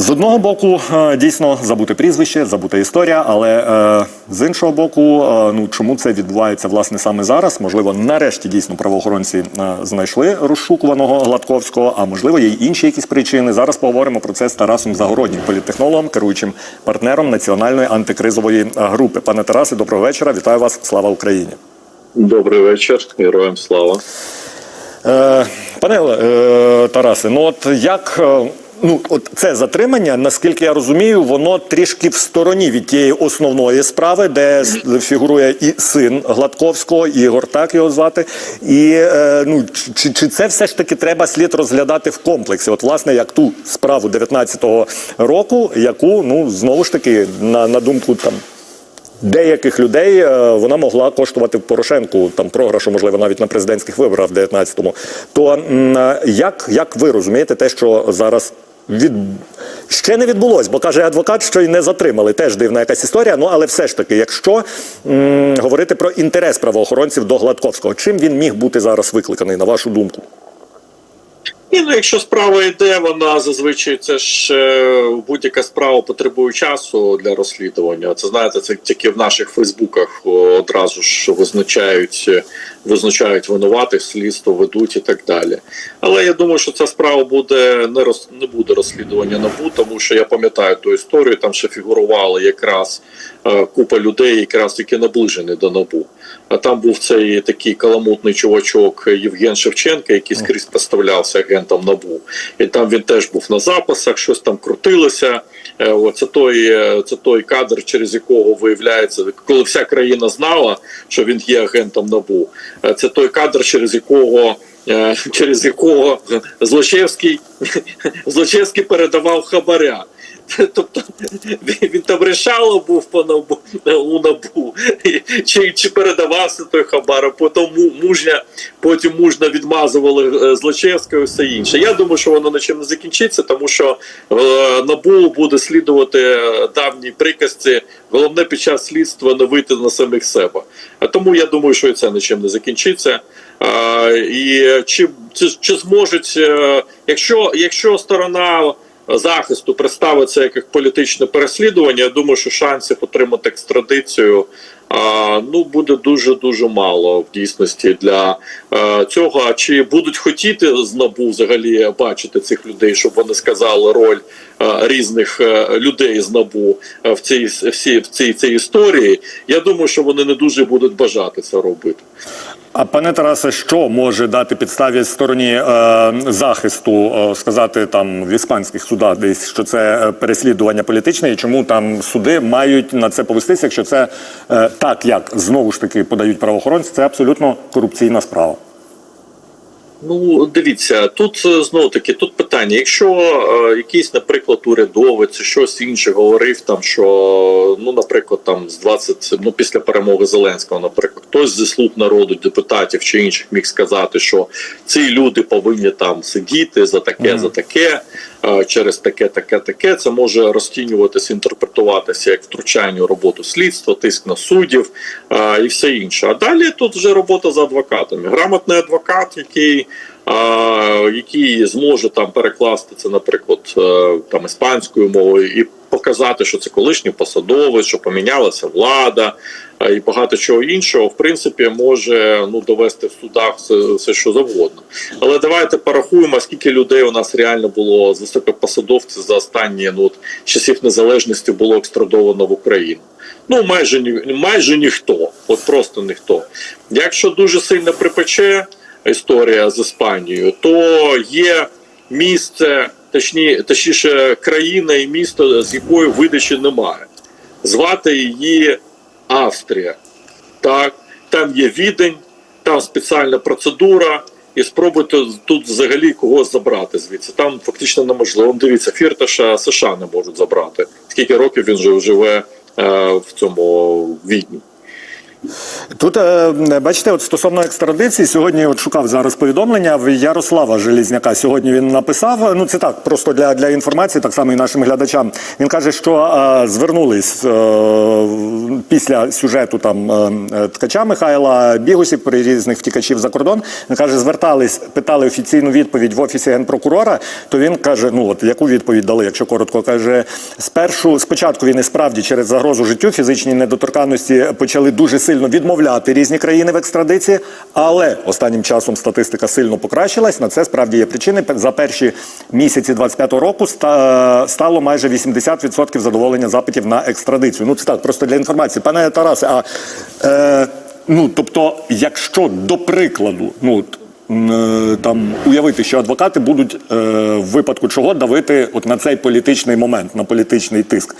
З одного боку, е, дійсно забути прізвище, забута історія, але е, з іншого боку, е, ну чому це відбувається власне саме зараз? Можливо, нарешті дійсно правоохоронці е, знайшли розшукуваного Гладковського, а можливо, є й інші якісь причини. Зараз поговоримо про це з Тарасом Загороднім, політтехнологом, керуючим партнером національної антикризової е, групи. Пане Тарасе, доброго вечора. Вітаю вас. Слава Україні. Добрий вечір, героям слава. Е, пане е, Тарасе, ну от як. Ну, от це затримання, наскільки я розумію, воно трішки в стороні від тієї основної справи, де фігурує і син Гладковського, і Ігор так його звати. І е, ну чи, чи це все ж таки треба слід розглядати в комплексі? От, власне, як ту справу 19-го року, яку ну знову ж таки на, на думку там деяких людей е, вона могла коштувати Порошенку там програшу, можливо, навіть на президентських виборах в 19-му. То е, як, як ви розумієте те, що зараз від ще не відбулось, бо каже адвокат, що й не затримали. Теж дивна якась історія. Ну але все ж таки, якщо м, говорити про інтерес правоохоронців до Гладковського, чим він міг бути зараз викликаний, на вашу думку? Ні, ну якщо справа йде, вона зазвичай це ж е, будь-яка справа потребує часу для розслідування. Це знаєте, це тільки в наших Фейсбуках одразу ж визначають, е, визначають винуватих, слідство ведуть і так далі. Але я думаю, що ця справа буде не роз не буде розслідування набу, тому що я пам'ятаю ту історію. Там ще фігурували якраз е, купа людей, якраз які наближені до набу. А там був цей такий каламутний чувачок Євген Шевченко, який скрізь представлявся агентом НАБУ. І там він теж був на записах, щось там крутилося. Е, о, Це той, е, це той кадр, через якого виявляється, коли вся країна знала, що він є агентом НАБУ. Е, Це той кадр, через якого. Через якого Злочевський Злочевський передавав хабаря. Тобто він, там решало був по набу у набу, чи, чи передавався той хабар, потім му- мужня, потім мужно відмазували е, і все інше. Я думаю, що воно нічим не закінчиться, тому що е, набу буде слідувати е, давній приказці. Головне під час слідства не вийти на самих себе. Тому я думаю, що і це нічим не закінчиться. А, і чи, чи, чи зможуть, е, якщо, якщо сторона захисту представиться як політичне переслідування, я думаю, що шансів отримати екстрадицію ну буде дуже дуже мало в дійсності для е, цього. А чи будуть хотіти з набу взагалі бачити цих людей, щоб вони сказали роль е, різних е, людей з набу в цій всі в цій цій історії? Я думаю, що вони не дуже будуть бажати це робити. А пане Тарасе, що може дати підставі стороні е, захисту е, сказати там в іспанських судах, десь що це е, переслідування політичне, і чому там суди мають на це повестися, якщо це е, так, як знову ж таки подають правоохоронці, це абсолютно корупційна справа. Ну, дивіться, тут е, знову таки тут питання. Якщо е, якийсь, наприклад, урядовець щось інше говорив, там що ну, наприклад, там з 20, ну після перемоги Зеленського, наприклад, хтось зі слуг народу, депутатів чи інших міг сказати, що ці люди повинні там сидіти за таке, за таке, через таке, таке, таке. Це може розцінюватися, інтерпретуватися як втручання у роботу слідства, тиск на суддів е, і все інше. А далі тут вже робота за адвокатами. Грамотний адвокат, який який зможе там перекласти це, наприклад, е, там іспанською мовою, і показати, що це колишній посадовець, що помінялася влада е, і багато чого іншого, в принципі, може ну довести в судах все, все що завгодно. Але давайте порахуємо, скільки людей у нас реально було з високопосадовців за останні ну от, часів незалежності було екстрадовано в Україну. Ну, майже ні, майже ніхто, от просто ніхто. Якщо дуже сильно припече історія з Іспанією, то є місце, точні, точніше, країна і місто, з якої видачі немає. Звати її Австрія. Так, там є відень, там спеціальна процедура. І спробуйте тут взагалі когось забрати звідси. Там фактично неможливо. Дивіться, Фірташа США не можуть забрати. Скільки років він живе е, в цьому відні. Тут е, бачите, от стосовно екстрадиції, сьогодні от шукав зараз повідомлення в Ярослава Желізняка. Сьогодні він написав. Ну це так, просто для, для інформації, так само і нашим глядачам. Він каже, що е, звернулись е, після сюжету там е, ткача Михайла Бігусів при різних втікачів за кордон. Він каже, звертались, питали офіційну відповідь в офісі генпрокурора. То він каже: ну от яку відповідь дали, якщо коротко каже, спершу спочатку він і справді через загрозу життю фізичній недоторканності почали дуже сильно відмовляти різні країни в екстрадиції, але останнім часом статистика сильно покращилась. На це справді є причини. За перші місяці 25-го року стало майже 80% задоволення запитів на екстрадицію. Ну це так, просто для інформації. Пане Тарасе, а е, ну тобто, якщо до прикладу, ну. е, Там уявити, що адвокати будуть е, в випадку чого давити от на цей політичний момент, на політичний тиск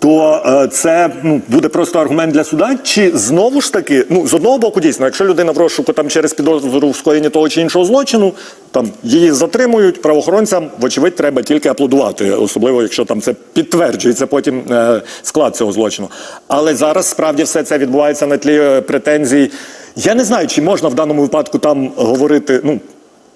то е, це ну, буде просто аргумент для суда. Чи знову ж таки, ну з одного боку, дійсно, якщо людина в розшуку там через підозру в скоєнні того чи іншого злочину, там її затримують, правоохоронцям, вочевидь, треба тільки аплодувати, особливо якщо там це підтверджується потім е, склад цього злочину. Але зараз справді все це відбувається на тлі е, претензій. Я не знаю, чи можна в даному випадку там говорити, ну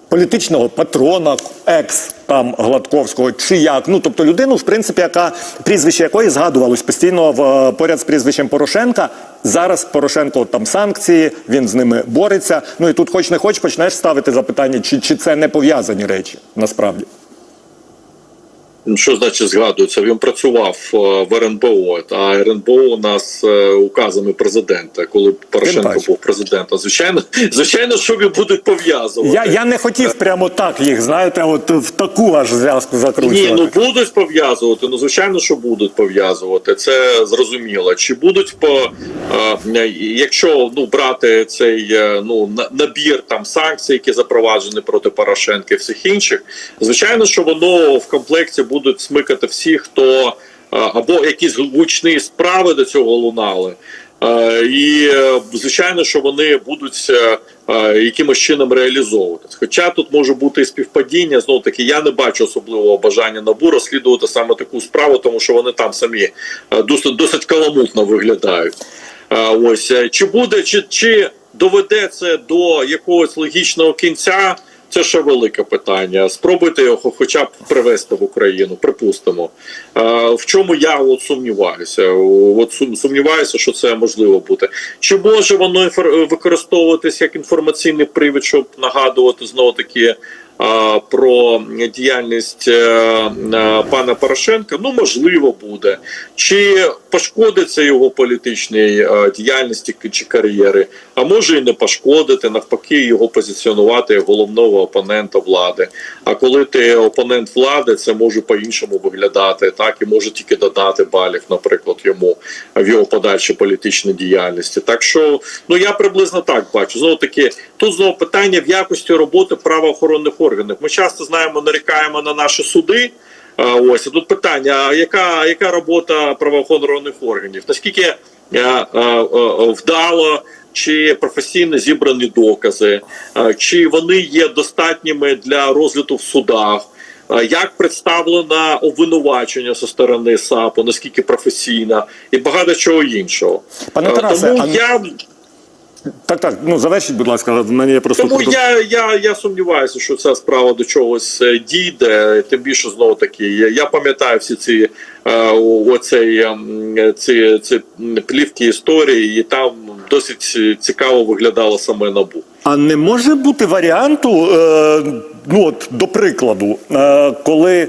політичного патрона, екс там Гладковського, чи як. Ну тобто людину, в принципі, яка прізвище якої згадувалось постійно в поряд з прізвищем Порошенка. Зараз Порошенко там санкції, він з ними бореться. Ну і тут, хоч не хоч, почнеш ставити запитання, чи, чи це не пов'язані речі насправді. Що значить згадується? Він працював е, в РНБО, а РНБО у нас е, указами президента, коли Порошенко був президентом. Звичайно, звичайно, що він будуть пов'язувати. Я, я не хотів прямо так їх, знаєте, от в таку аж зв'язку Ні, ну будуть пов'язувати. Ну звичайно, що будуть пов'язувати. Це зрозуміло. Чи будуть по е, якщо ну брати цей ну на- набір там санкцій, які запроваджені проти Порошенка і всіх інших, звичайно, що воно в комплекті будуть смикати всіх, хто е, або якісь гучні справи до цього лунали. Е, І е, звичайно, що вони будуть якимось чином реалізовуватись. Хоча тут може бути і співпадіння, знову таки, я не бачу особливого бажання набу розслідувати саме таку справу, тому що вони там самі досить досить каламутно виглядають. Ось чи буде, чи, чи доведе до якогось логічного кінця? Це ще велике питання. Спробуйте його хоча б привезти в Україну, припустимо. В чому я от сумніваюся? От сумніваюся, що це можливо бути. Чи може воно використовуватись як інформаційний привід, щоб нагадувати знову таки про діяльність е, е, пана Порошенка? Ну можливо буде. Чи пошкодиться його політичній е, діяльності чи кар'єри? А може і не пошкодити, навпаки, його позиціонувати як головного опонента влади. А коли ти опонент влади, це може по-іншому виглядати, так і може тільки додати балів, наприклад, йому в його подальшій політичній діяльності. Так що ну я приблизно так бачу. Знову таки, тут знову питання в якості роботи правоохоронних органів. Ми часто знаємо, нарікаємо на наші суди. Ось тут питання: яка, яка робота правоохоронних органів? Наскільки е, е, е, вдало чи професійно зібрані докази, чи вони є достатніми для розгляду в судах? Як представлено обвинувачення зі сторони САПу, наскільки професійна і багато чого іншого. Пане Тарасе, Тому а- я Так, так, ну завершіть, будь ласка, в мене є просто тому я, я, я сумніваюся, що ця справа до чогось е, дійде. Тим більше знову таки, я, я пам'ятаю всі ці е, оцей ем, ці, ці плівки історії, і там досить цікаво виглядало саме набу. А не може бути варіанту, е, ну от до прикладу, е, коли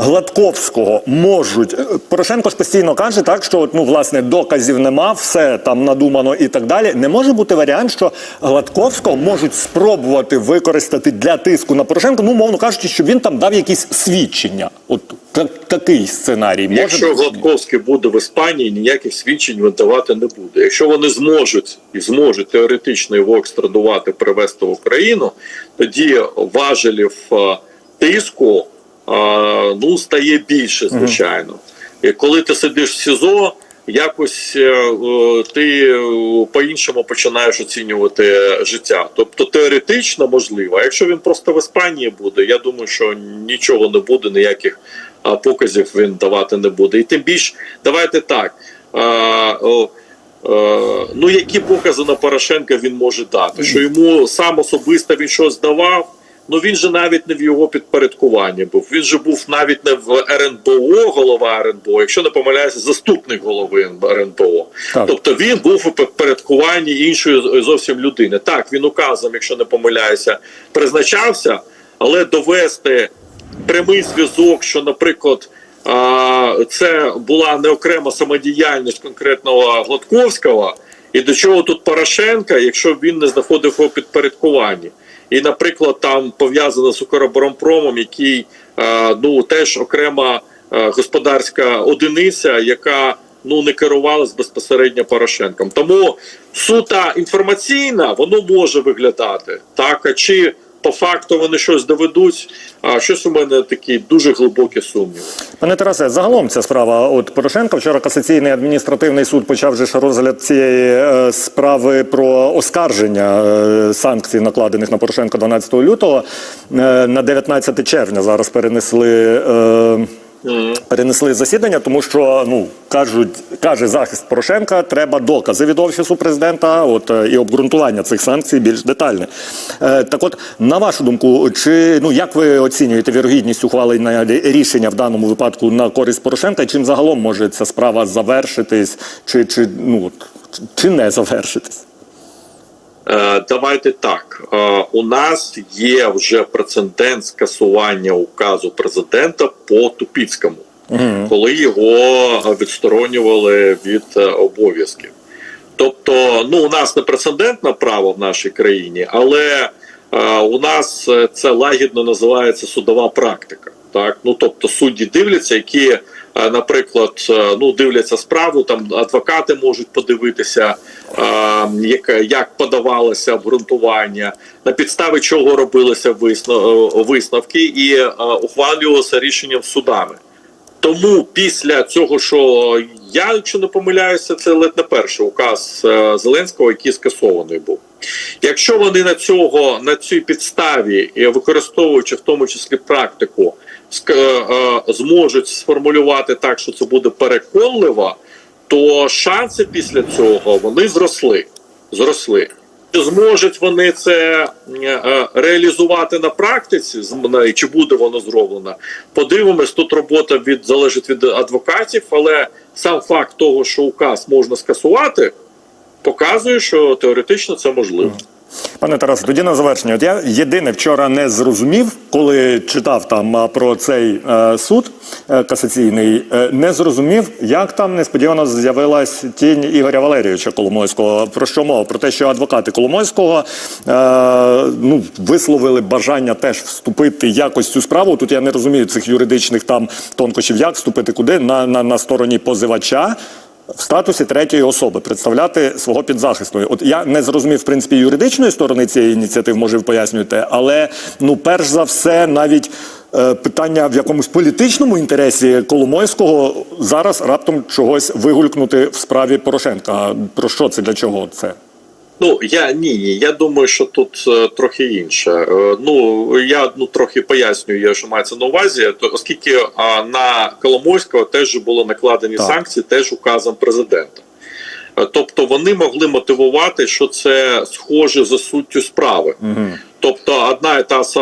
Гладковського можуть е, Порошенко ж постійно каже, так що от, ну власне доказів нема, все там надумано і так далі. Не може бути варіант, що Гладковського можуть спробувати використати для тиску на Порошенко, ну мовно кажучи, щоб він там дав якісь свідчення. От та- такий сценарій може Якщо бути? Гладковський буде в Іспанії, ніяких свідчень видавати не буде. Якщо вони зможуть і зможуть теоретично його екстрадувати, привезти в Україну, тоді важелів е, тиску ну стає більше, звичайно. І коли ти сидиш в СІЗО, якось е, е, ти е, по-іншому починаєш оцінювати життя. Тобто теоретично можливо. А якщо він просто в Іспанії буде, я думаю, що нічого не буде, ніяких показів він давати не буде. І тим більш давайте так. Ну які покази на Порошенка він може дати? Що йому сам особисто він щось давав? Ну він же навіть не в його підпорядкуванні був. Він же був навіть не в РНБО, голова РНБО, якщо не помиляюся, заступник голови РНБО. Так. Тобто він був у підпорядкуванні іншої зовсім людини. Так, він указом, якщо не помиляюся, призначався, але довести прямий зв'язок, що, наприклад, це була не окрема самодіяльність конкретного Гладковського, і до чого тут Порошенка, якщо він не знаходив його підпорядкуванні. І, наприклад, там пов'язано з Укроборонпромом, який е, ну теж окрема е, господарська одиниця, яка ну не керувалась безпосередньо Порошенком. Тому сута інформаційна воно може виглядати так. А чи по факту вони щось доведуть? А щось у мене такі дуже глибокі сумніви. Пане Тарасе, загалом ця справа от Порошенка. Вчора касаційний адміністративний суд почав же розгляд цієї е, справи про оскарження е, санкцій, накладених на Порошенка 12 лютого. Е, на 19 червня зараз перенесли. Перенесли засідання, тому що ну кажуть, каже захист Порошенка, треба докази від офісу президента. От е, і обґрунтування цих санкцій більш детальне. Е, так, от на вашу думку, чи ну як ви оцінюєте вірогідність ухвалення рішення в даному випадку на користь Порошенка? Чим загалом може ця справа завершитись, чи чи ну чи не завершитись? Е, Давайте так. Е, У нас є вже прецедент скасування указу президента по Тупіцькому, коли його відсторонювали від е, обов'язків. Тобто, ну у нас не прецедентне право в нашій країні, але у нас це лагідно називається судова практика. Так, ну тобто судді дивляться, які, наприклад, е, ну дивляться справу, там адвокати можуть подивитися, е, як, як подавалося обґрунтування, на підставі чого робилися е, висновки, і е, ухвалювалося рішенням судами. Тому після цього, що я, якщо не помиляюся, це ледь не перший указ е, Зеленського, який скасований був. Якщо вони на цього на цій підставі, використовуючи в тому числі практику, е, е, зможуть сформулювати так, що це буде переконливо, то шанси після цього вони зросли. Зросли. Чи зможуть вони це е, е, реалізувати на практиці, чи буде воно зроблено? Подивимось, тут робота від залежить від адвокатів, але сам факт того, що указ можна скасувати, показує, що теоретично це можливо. Пане Тарасе, тоді на завершення. От я єдине вчора не зрозумів, коли читав там про цей е, суд е, касаційний, е, не зрозумів, як там несподівано з'явилась тінь Ігоря Валерійовича Коломойського. Про що мова? Про те, що адвокати Коломойського е, ну, висловили бажання теж вступити якось цю справу. Тут я не розумію цих юридичних там тонкощів, як вступити куди на, на, на стороні позивача в статусі третьої особи представляти свого підзахисного. От я не зрозумів в принципі юридичної сторони цієї ініціативи, може ви пояснюєте, але ну перш за все, навіть е, питання в якомусь політичному інтересі Коломойського зараз раптом чогось вигулькнути в справі Порошенка. Про що це для чого це? Ну я ні, ні. Я думаю, що тут е, трохи інше. Е, ну я ну трохи пояснюю, що мається на увазі, то оскільки а, на Коломойського теж були накладені Так. санкції, теж указом президента. Е, Тобто вони могли мотивувати, що це схоже за суттю справи. Тобто, одна і та е,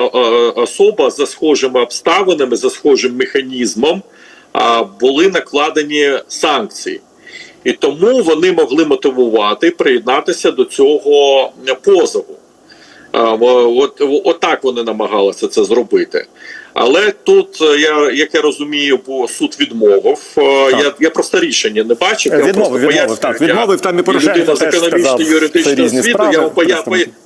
особа за схожими обставинами, за схожим механізмом а, були накладені санкції. І тому вони могли мотивувати приєднатися до цього позову. От, от так вони намагалися це зробити. Але тут, е, я, як я розумію, бо суд відмовив. Е, Я, я просто рішення не бачив. я Відмовив, просто відмовив, пояснюю, так, відмовив, там і Порошенко людина з економічної юридичної освіти, я вам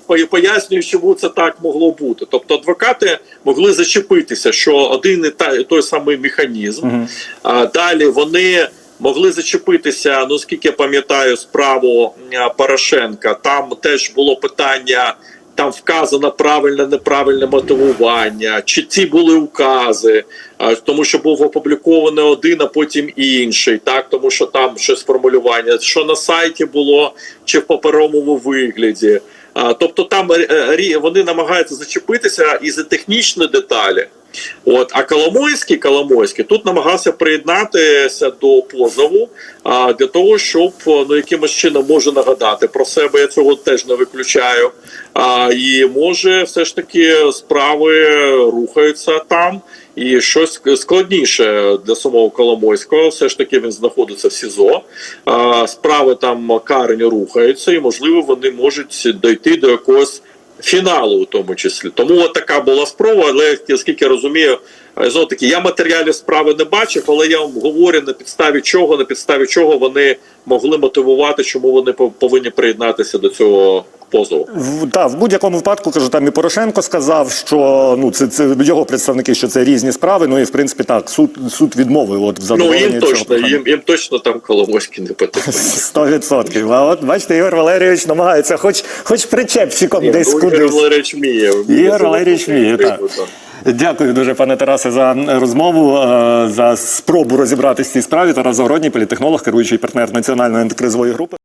поя, пояснюю, чому це так могло бути. Тобто адвокати могли зачепитися, що один і та- той самий механізм. А далі вони могли зачепитися. Ну скільки я пам'ятаю справу Порошенка, там теж було питання. Там вказано правильне, неправильне мотивування, чи ці були укази, тому що був опублікований один, а потім інший, так тому що там щось формулювання, що на сайті було, чи в паперовому вигляді. Тобто там е, вони намагаються зачепитися і за технічні деталі, От, а Коломойський, Коломойський тут намагався приєднатися до позову а, для того, щоб ну якимось чином може нагадати про себе. Я цього теж не виключаю. А, і може, все ж таки справи рухаються там. І щось складніше для самого Коломойського. Все ж таки він знаходиться в СІЗО. А, справи там карені рухаються, і можливо вони можуть дойти до якогось фіналу, у тому числі. Тому от така була спроба, але скільки я розумію, е, знову таки, я матеріалів справи не бачив, але я вам говорю на підставі чого, на підставі чого вони могли мотивувати, чому вони пов- повинні приєднатися до цього позову. В, та, в будь-якому випадку, кажу, там і Порошенко сказав, що ну це, це його представники, що це різні справи. Ну і в принципі так, суд суд відмовив от в Ну їм цього точно, прохання. їм, їм точно там Коломойський не потрібен. Сто відсотків. А от бачите, Ігор Валерійович намагається, хоч хоч причепчиком Ні, десь ну, Ігор. Валерійович вміє. Ігор Валерійович вміє, так. так. Дякую дуже, пане Тарасе, за розмову, е, за спробу розібратися в цій справі. Тарас Загородній, політтехнолог, керуючий партнер національної антикризової групи.